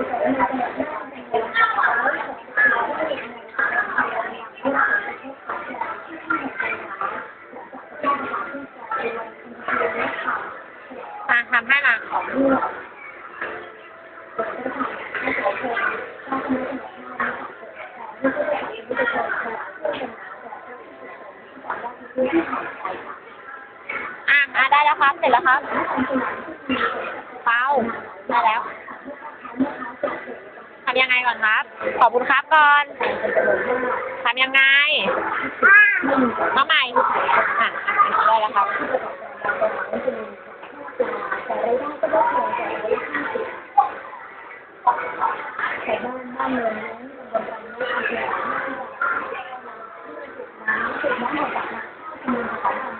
มาทำให้มาของอะอะได้แล้วครับ เสร็จแล้วครับเปาได้แล้ว ยังไงก่อนครับ ขอบคุณครับก่อนทำยังไงมาใหม่อะได้แล้วครับโอ้ยเอามานี่มายังต้องจับตัวของ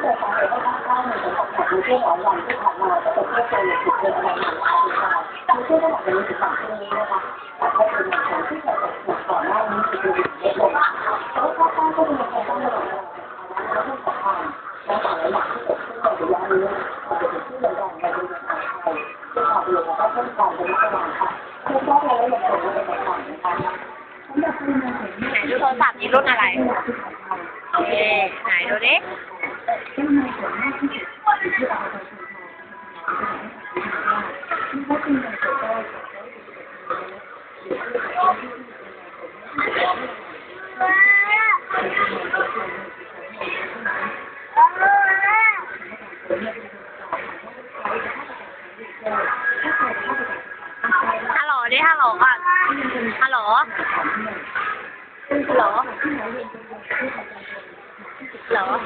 เกิดสาเหตุได้บ้างได้ในสำหรับในช่วงหลายวันที่ผ่านมาจะเป็นเพื่อตัวอย่างผิดเป็นอะไรหนึ่งค่ะคุณชายในช่วงระหว่างวันนี้ถึงสองช่นี้นะคะแต่ก็เป็นอย่างของที่ เหลือและต้องการเป็นระวังค่ะคือแก้และยังคงเป็นต่างนะคะสำคุณมาถึงไหนดูโทรศัพท์นี้รุ่นอะไร โอเค ไหนดูดิซึ่งในส่วนมากที่ lọ lọ